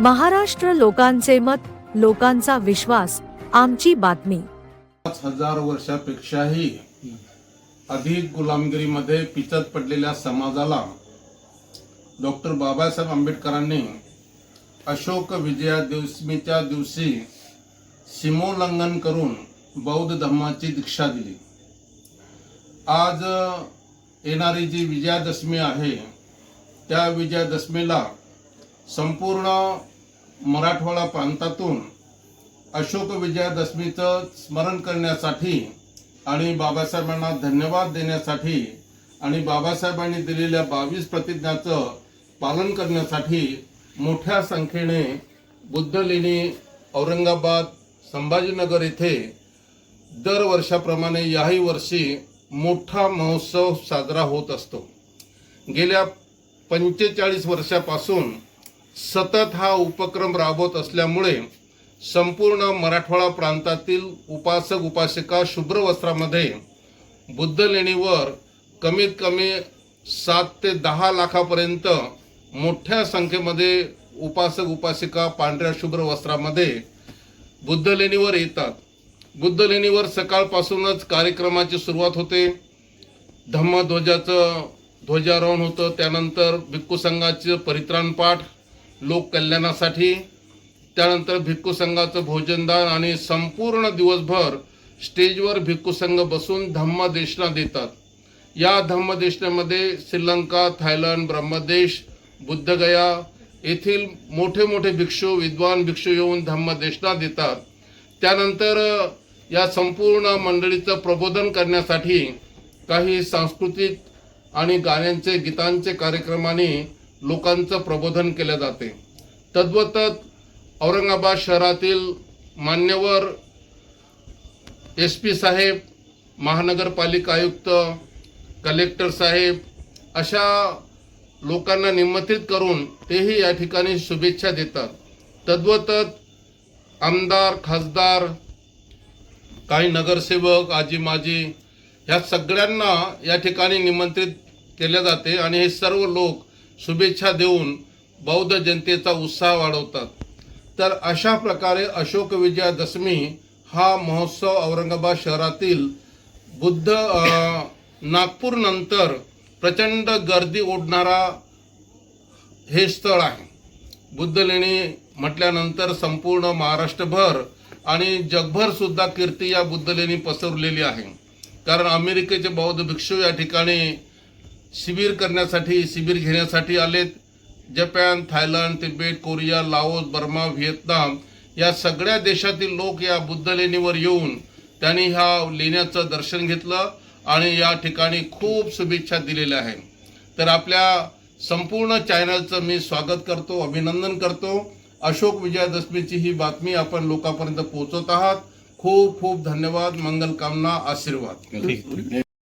महाराष्ट्र लोकांचे मत लोकांचा विश्वास आमची बातमी. पाच हजार वर्षापेक्षाही अधिक गुलामगिरीमध्ये पिचत पडलेल्या समाजाला डॉक्टर बाबासाहेब आंबेडकरांनी अशोक विजयादशमीच्या दिवशी सीमोल्लंघन करून बौद्ध धर्माची दीक्षा दिली. आज येणारी जी विजयादशमी आहे त्या विजयादशमीला संपूर्ण मराठवाडा प्रांतातून अशोक विजयादशमीचं स्मरण करण्यासाठी आणि बाबासाहेबांना धन्यवाद देण्यासाठी आणि बाबासाहेबांनी दिलेल्या बावीस प्रतिज्ञाचं पालन करण्यासाठी मोठ्या संख्येने बुद्धलेणी औरंगाबाद संभाजीनगर येथे दर वर्षाप्रमाणे याही वर्षी मोठा महोत्सव साजरा होत असतो. गेल्या पंचेचाळीस वर्षापासून सतत हा उपक्रम राबवत असल्यामुळे संपूर्ण मराठवाडा प्रांतातील उपासक उपासिका शुभ्र वस्त्रामध्ये बुद्ध लेणीवर कमीत कमी सात ते दहा लाखापर्यंत मोठ्या संख्येमध्ये उपासक उपासिका पांढऱ्या शुभ्र वस्त्रामध्ये बुद्ध लेणीवर येतात. बुद्ध लेणीवर सकाळपासूनच कार्यक्रमाची सुरुवात होते. धम्मध्वजाचं ध्वजारोहण होतं. त्यानंतर भिक्खू संघाचं परित्राण पाठ लोककल्याणासाठी त्यानंतर भिक्खू संघाचं भोजनदान आणि संपूर्ण दिवसभर स्टेजवर भिक्खू संघ बसून धम्मदेशना देतात. या धम्मदेशनामध्ये श्रीलंका थायलंड ब्रह्मदेश बुद्धगया येथील मोठे मोठे भिक्षू विद्वान भिक्षू येऊन धम्मदेशना देतात. त्यानंतर या संपूर्ण मंडळीचं प्रबोधन करण्यासाठी काही सांस्कृतिक आणि गाण्यांचे गीतांचे कार्यक्रमाने लोकांचं प्रबोधन केले जाते. तद्वतत औरंगाबाद शहरातील मान्यवर एस पी साहेब महानगरपालिका आयुक्त कलेक्टर साहेब अशा लोकांना निमंत्रित करून तेही या ठिकाणी शुभेच्छा देतात. तद्वतत आमदार खासदार काही नगरसेवक आजी माजी ह्या सगळ्यांना या ठिकाणी निमंत्रित केले जाते आणि हे सर्व लोक शुभेच्छा देऊन बौद्ध जनतेचा उत्साह वाढवतात. तर अशा प्रकारे अशोक विजयादशमी हा महोत्सव औरंगाबाद शहरातील बुद्ध नागपूरनंतर प्रचंड गर्दी ओढणारा हे स्थळ आहे. बुद्ध लेणी म्हटल्यानंतर संपूर्ण महाराष्ट्रभर आणि जगभर सुद्धा कीर्ती या बुद्ध लेणी पसरलेली आहे. कारण अमेरिकेचे बौद्ध भिक्षू या ठिकाणी शिबिर करण्यासाठी शिबिर घेण्यासाठी आलेत. Japan Thailand Tibet Korea Laos Burma Vietnam या सगळ्या देशातील लोक या बुद्ध लेणीवर येऊन त्यांनी ह्या लेण्याचं दर्शन घेतलं आणि या ठिकाणी खूप शुभेच्छा दिलेल्या आहेत. तर आपल्या संपूर्ण चॅनलचं मी स्वागत करतो अभिनंदन करतो. अशोक विजयादशमीची ही बातमी आपण लोकांपर्यंत पोहोचत आहात. खूप खूप धन्यवाद मंगल कामना आशीर्वाद.